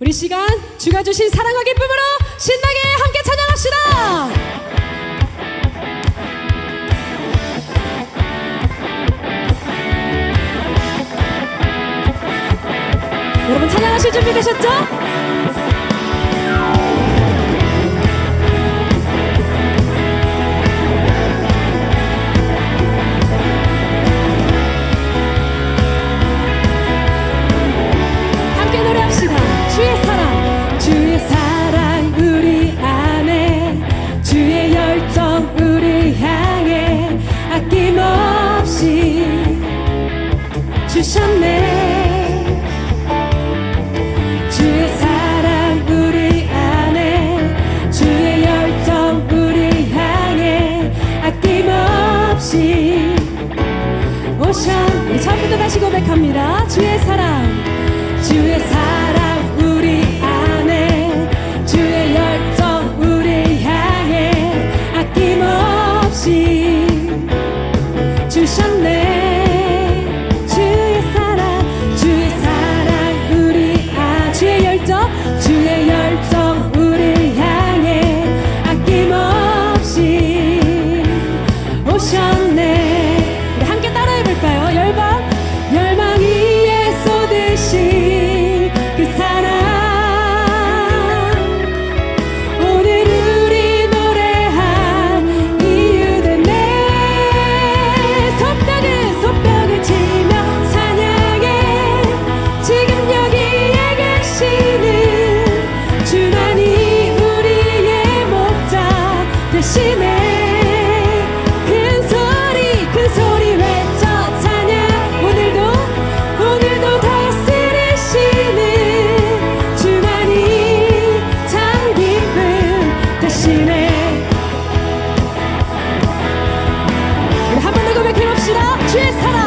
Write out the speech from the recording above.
우리 시간 주가 주신 사랑과 기쁨으로 신나게 함께 찬양합시다. 여러분 찬양하실 준비 되셨죠? 주셨네. 주의 사랑 우리 안에 주의 열정 우리 향해 아낌없이 오셔 우리 처음부터 다시 고백합니다. 주의 사랑 주의 사랑. 주의 사랑.